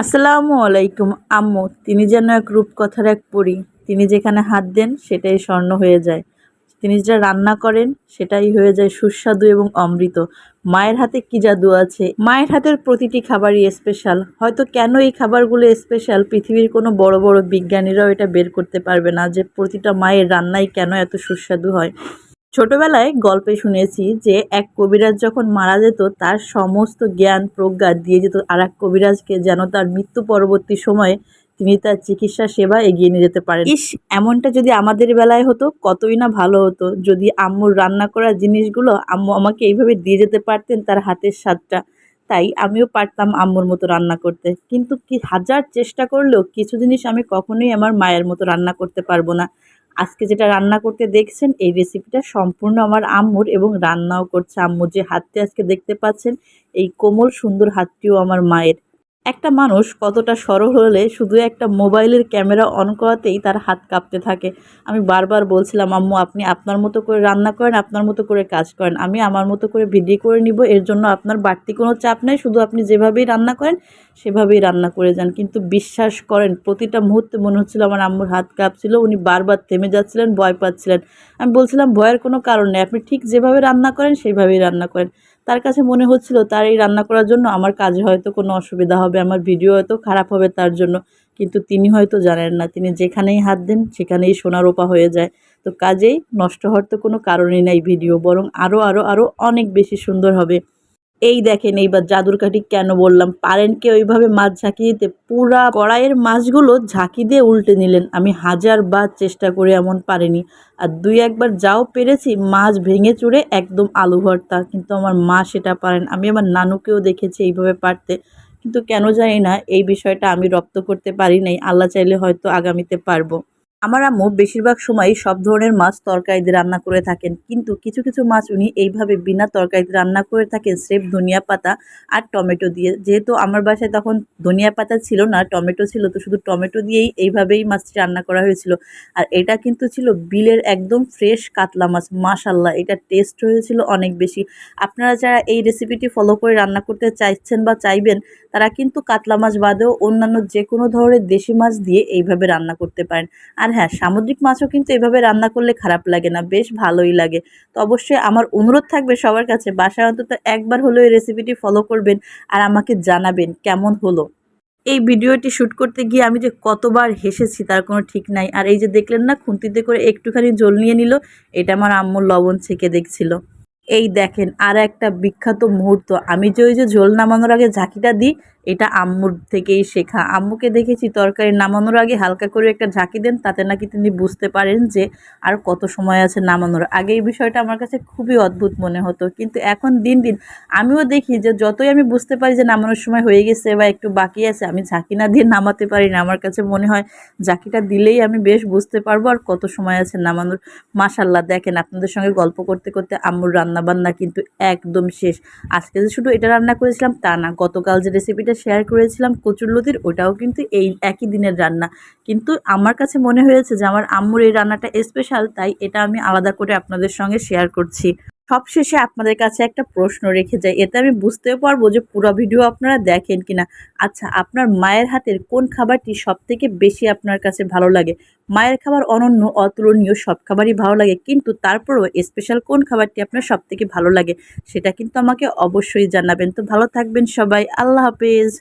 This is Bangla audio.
আসসালামু আলাইকুম, আম্মু। তিনি যেন এক রূপকথার এক পরী। তিনি যেখানে হাত দেন, সেটাই স্বর্ণ হয়ে যায়। তিনি যেটা রান্না করেন, সেটাই হয়ে যায় সুস্বাদু এবং অমৃত। মায়ের হাতে কি জাদু আছে? মায়ের হাতের প্রতিটি খাবারই স্পেশাল হয়তো কেন এই খাবারগুলো স্পেশাল পৃথিবীর কোনো বড় বড় বিজ্ঞানীরাও এটা বের করতে পারবে না যে প্রতিটা মায়ের রান্নাই কেন এত সুস্বাদু হয়। ছোটবেলায় গল্পে শুনেছি যে এক কবিরাজ যখন মারা যেত, তার সমস্ত জ্ঞান প্রজ্ঞা দিয়ে যেত। আর এক কবিরাজকে যেন তার মৃত্যু পরবর্তী সময়ে তিনি তার চিকিৎসা সেবা এগিয়ে নিয়ে যেতে পারেন। ইস, এমনটা যদি আমাদের বেলায় হতো, কতই না ভালো হতো। যদি আম্মুর রান্না করা জিনিসগুলো আম্মু আমাকে এইভাবে দিয়ে যেতে পারতেন, তার হাতের স্বাদটা। তাই আমিও পারতাম আম্মুর মতো রান্না করতে। কিন্তু কি হাজার চেষ্টা করলেও কিছু জিনিস আমি কখনোই আমার মায়ের মতো রান্না করতে পারব না। আজকে যেটা রান্না করতে দেখছেন, এই রেসিপিটা সম্পূর্ণ আমার আম্মুর এবং রান্নাও করছে আম্মু। যে হাতটি আজকে দেখতে পাচ্ছেন, এই কোমল সুন্দর হাতটিও আমার মায়ের। একটা মানুষ কতটা সরল হলে শুধু একটা মোবাইলের ক্যামেরা অন করাতেই তার হাত কাঁপতে থাকে। আমি বারবার বলছিলাম, আম্মু, আপনি আপনার মতো করে রান্না করেন, আপনার মতো করে কাজ করেন। আমি আমার মতো করে ভিডিও করে নিব, এর জন্য আপনার বাড়তি কোনো চাপ নেই। শুধু আপনি যেভাবেই রান্না করেন সেভাবেই রান্না করে যান। কিন্তু বিশ্বাস করেন, প্রতিটা মুহূর্তে মনে হচ্ছিল আমার আম্মুর হাত কাঁপছিল, উনি বারবার থেমে যাচ্ছিলেন, ভয় পাচ্ছিলেন। আমি বলছিলাম, ভয়ের কোনো কারণ নেই, আপনি ঠিক যেভাবে রান্না করেন, সেইভাবেই রান্না করেন। তার কাছে মনে হচ্ছিল, তার এই রান্না করার জন্য আমার কাজে হয়তো কোনো অসুবিধা হবে, আমার ভিডিও হয়তো খারাপ হবে তার জন্য। কিন্তু তিনি হয়তো জানেন না, তিনি যেখানেই হাত দেন, সেখানেই সোনারোপা হয়ে যায়। তো কাজেই নষ্ট হওয়ার তো কোনো কারণই নাই ভিডিও, বরং আরও আরও আরও অনেক বেশি সুন্দর হবে। এই দেখেন এইবার জাদুর কাঠি কেন বললাম? পারেন কে ওইভাবে মাছ ঝাঁকি দিতে? পুরা কড়াইয়ের মাছগুলো ঝাঁকি দিয়ে উল্টে নিলেন। আমি হাজার বার চেষ্টা করে এমন পারিনি। আর দুই একবার যাও পেরেছি, মাছ ভেঙে চুড়ে একদম আলু ভর্তা। কিন্তু আমার মা সেটা পারেন। আমি আমার নানুকেও দেখেছি এইভাবে পারতে। কিন্তু কেন জানি না, এই বিষয়টা আমি রপ্ত করতে পারি নাই। আল্লাহ চাইলে হয়তো আগামীতে পারব। আমার আম্মু বেশিরভাগ সময় সব ধরনের মাছ তরকারিতে রান্না করে থাকেন। কিন্তু কিছু কিছু মাছ উনি এইভাবে বিনা তরকারিতে রান্না করে থাকেন, স্রেফ ধনিয়া পাতা আর টমেটো দিয়ে। যেহেতু আমার বাসায় তখন ধনিয়া পাতা ছিল না, টমেটো ছিল, তো শুধু টমেটো দিয়েই এইভাবেই মাছটি রান্না করা হয়েছিল। আর এটা কিন্তু ছিল বিলের একদম ফ্রেশ কাতলা মাছ মাশাল্লাহ এটা টেস্ট হয়েছিল অনেক বেশি। আপনারা যারা এই রেসিপিটি ফলো করে রান্না করতে চাইছেন বা চাইবেন তারা কিন্তু কাতলা মাছ বাদেও অন্যান্য যে কোনো ধরনের দেশি মাছ দিয়ে এইভাবে রান্না করতে পারেন। আর হ্যাঁ সামুদ্রিক মাছও কিন্তু এভাবে রান্না করলে খারাপ লাগে না, বেশ ভালোই লাগে। তো অবশ্যই আমার অনুরোধ থাকবে সবার কাছে, বাসায় অন্তত একবার হলেও এই রেসিপিটি ফলো করবেন আর আমাকে জানাবেন কেমন হলো। এই ভিডিওটি শ্যুট করতে গিয়ে আমি যে কতবার হেসেছি তার কোনো ঠিক নাই। আর এই যে দেখলেন না, খুন্তিতে করে একটুখানি জল নিয়ে নিল, এটা আমার আম্মুর লবণ ছেঁকে দেখছিল। এই দেখেন আর একটা বিখ্যাত মুহূর্ত। আমি যে ওই যে ঝোল নামানোর আগে ঝাঁকিটা দিই এটা আম্মুর থেকেই শেখা। আম্মুকে দেখেছি তরকারি নামানোর আগে হালকা করে একটা ঝাঁকি দেন, তাতে নাকি তিনি বুঝতে পারেন যে আর কত সময় আছে নামানোর। আগে এই বিষয়টা আমার কাছে খুবই অদ্ভুত মনে হতো, কিন্তু এখন দিন দিন আমিও দেখি যে যতই আমি বুঝতে পারি যে নামানোর সময় হয়ে গেছে বা একটু বাকি আছে, আমি ঝাঁকি না দিয়ে নামাতে পারি না। আমার কাছে মনে হয় ঝাঁকিটা দিলেই আমি বেশ বুঝতে পারব আর কত সময় আছে নামানোর। মাসাল্লাহ দেখেন আপনাদের সঙ্গে গল্প করতে করতে আম্মুর রান্নাবান্না কিন্তু একদম শেষ। আজকে যে শুধু এটা রান্না করেছিলাম তা না, গতকাল যে রেসিপিটা যেটা শেয়ার করেছিলাম কচুর কচুরলতির, ওটাও কিন্তু এই একই দিনের রান্না। কিন্তু আমার কাছে মনে হয়েছে যে, আমার আম্মুর এই রান্নাটা স্পেশাল তাই এটা আমি আলাদা করে আপনাদের সঙ্গে শেয়ার করছি। সবশেষে আপনাদের কাছে একটা প্রশ্ন রেখে যাই। এতে আমি বুঝতেও পারব যে পুরো ভিডিও আপনারা দেখেন কিনা। আচ্ছা আপনার মায়ের হাতের কোন খাবারটি সব থেকে বেশি আপনার কাছে ভালো লাগে? মায়ের খাবার অনন্য, অতুলনীয়, সব খাবারই ভালো লাগে, কিন্তু তারপরেও স্পেশাল কোন খাবারটি আপনার সব থেকে ভালো লাগে? সেটা কিন্তু আমাকে অবশ্যই জানাবেন। তো ভালো থাকবেন সবাই। আল্লাহ হাফেজ।